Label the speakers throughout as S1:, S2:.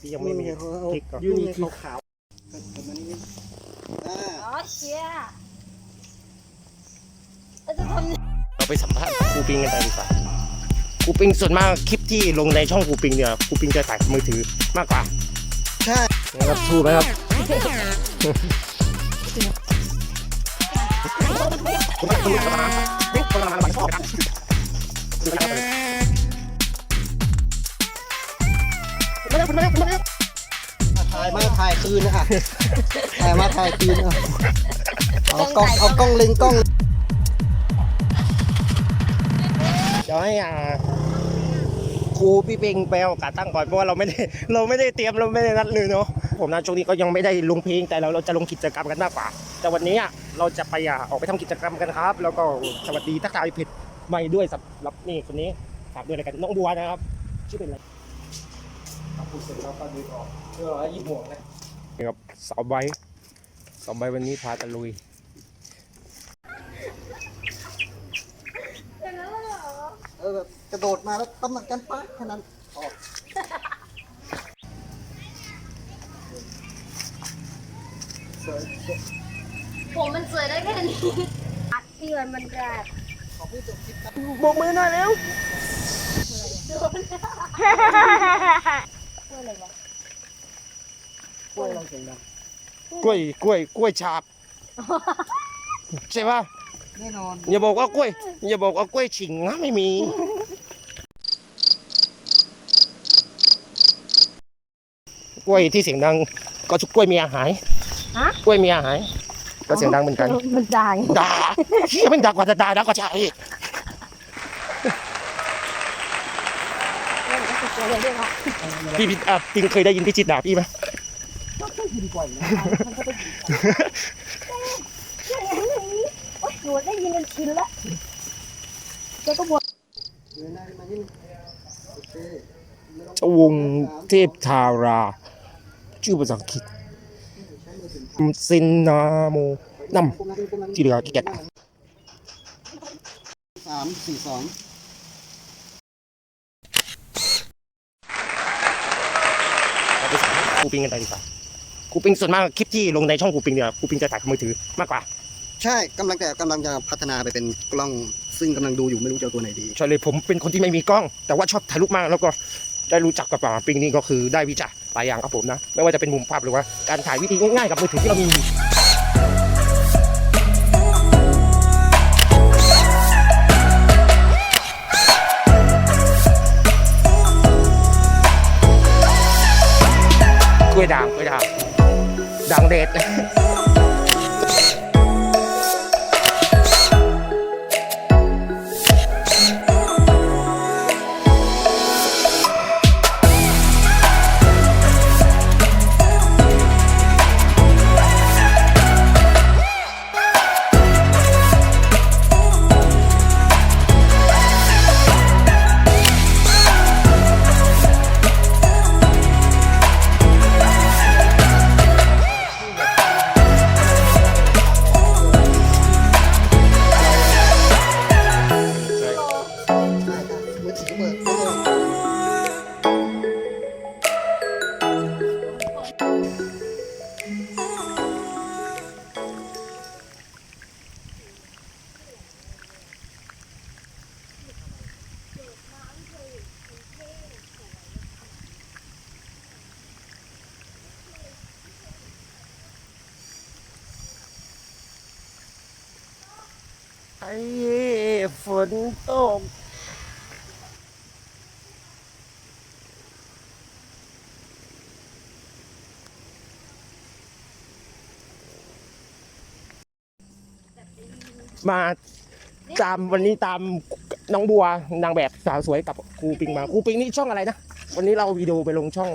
S1: ที่ยังไม่มี
S2: เขา
S1: พริกก่อน
S2: ยูนิขาวขาวๆประมาณนี้อ่า
S3: อ๋อเชียเราจะทำ
S1: เราไปสัมภาษณ์ครูปิงกันดีกว่าครูปิงส่วนมากคลิปที่ลงในช่องครูปิงเนี่ยครูปิงจะถ่ายมือถือมากกว่า
S2: ใช่
S1: นะครับถูกไหมครับมา มาแล้วมาแล้วมาแล้ว
S2: ถ่ายมาถ่ายคืนนะอะถ่ายมาถ่ายคืนอะเอากล้องเอากล้องเล็งกล้อง
S1: เดี๋ยวให้อ่าครูพี่ปิงไปเอาขาตั้งก่อนเพราะว่าเราไม่ได้เราไม่ได้เตรียมเราไม่ได้นัดเลยเนาะผมนะช่วงนี้ก็ยังไม่ได้ลงเพลงแต่เราเราจะลงกิจกรรมกันมากกว่า แต่วันนี้อะเราจะไปอะออกไปทำกิจกรรมกันครับ แล้วก็สวัสดีทักทายผิดใหม่ด้วยสำหรับนี่คนนี้ฝากด้วยอะไรกันน้องบัวนะครับชื่อเป็นอะไร ครับพูดเสร็จแล้วก็ดูออกเพื่อยิบหมวกนะนี่ครับสาวใบสาวใบวันนี้พาตะลุย
S2: เออแบบกระโดดมาแล้วตำหนักกันปั๊บแค่นั้นออกสวย
S3: ผมมันสวยได้แค่นี้อัดที่มันมันกระด
S2: ขอพูดจบคลิปครับ
S1: โบกมือหน่อยเร็ว
S3: ช่ วยอะไรวะ
S2: กล้วยเราเสียงดัง
S1: กล้วยกล้วยกล้วยฉาบใช่ป่ะ
S2: แน่นอน
S1: อย่าบอกว่ากล้วยอย่าบอกว่ากล้วยฉิงนะไม่มี กล้วยที่เสียงดัง ก็ชุกกล้วยเมียหาย
S3: ฮะ
S1: กล้วยเมียหายก็เสียงดังเหมือนกัน
S3: มันดัง
S1: ด่าเฮียมันด่ากว่าจะด่าด่ากว่า พี่พี่อะปิงเคยได้ยินพี่จิตด่าพี่ไหม
S2: ยินก่อีกนะ
S3: หนูได้ยินมันชินแล้วแล้วก็บอก
S2: เดินหน้ามานินึงโอเคไม่ต้อง
S1: เจ้าวงเทพทารา ชื่อภาษาอังกฤษ
S2: ใช้มือถือ
S1: ซินนาโมน
S2: พวกนั้นพวกนั้น
S1: ที่เหลือขี้เกียจ
S2: สามสี่สอง
S1: เราไปสัมภาษณ์ค รูปิงกันเลยดีกว่าครูปิงส่วนมากคลิปที่ลงในช่องครูปิงเนี่ยครูปิงจะถ่ายมือถือมากกว่า
S2: ใช่กำลังแต่กำลังจะพัฒนาไปเป็นกล้อง ซึ่งกำลังดูอยู่ไม่รู้จะเอาตัวไหนดี
S1: ใช่เลยผมเป็นคนที่ไม่มีกล้อง แต่ว่าชอบถ่ายรูปมากแล้วก็ได้รู้จักกับป่าปิงนี่ก็คือได้วิจัยหลายอย่างครับผมนะ ไม่ว่าจะเป็นมุมภาพหรือว่าการถ่ายวิธีง่ายๆกับมือถือที่เรามี ด่างเด็ด
S2: ใช่ ไอ้
S1: ฝนตกมาตามวันนี้ตามน้องบัวนางแบบสาวสวยกับครูปิงมาครูปิงนี่ช่องอะไรนะ วันนี้เราวิดีโอไปลงช่อง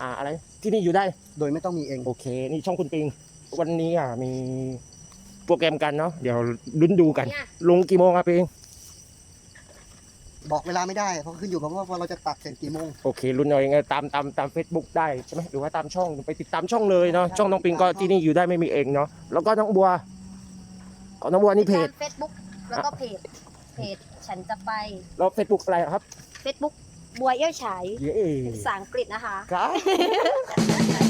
S1: อ่าอะไร ที่นี่อยู่ได้
S2: โดยไม่ต้องมีเอง
S1: โอเค นี่ช่องคุณปิง วันนี้อะมี โปรแกรมกันเนาะเดี๋ยวลุ้นดูกัน ลงกี่โมงครับเอง
S2: บอกเวลาไม่ได้เพราะขึ้นอยู่กับว่าเราจะตัดเสร็จกี่โมง
S1: โอเคลุ้นเอายังไงตามตามตามเฟซบุ๊กได้ใช่ไหมหรือว่าตามช่องไปติดตามช่องเลยเนาะช่องน้องปิงก็ที่นี่อยู่ได้ไม่มีเองเนาะแล้วก็น้องบัวก็น้องบัวนี่เพจ
S3: เฟซบุ๊กแล้วก็เพจเพจฉันจะไป
S1: เราเฟซบุ๊กอะไรครับ
S3: เฟซบุ๊กบัวเอี้ยวฉายภาษาอังกฤษนะคะ
S1: ครับ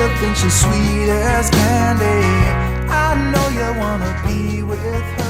S4: you think she's sweet as candy. I know you wanna be with her.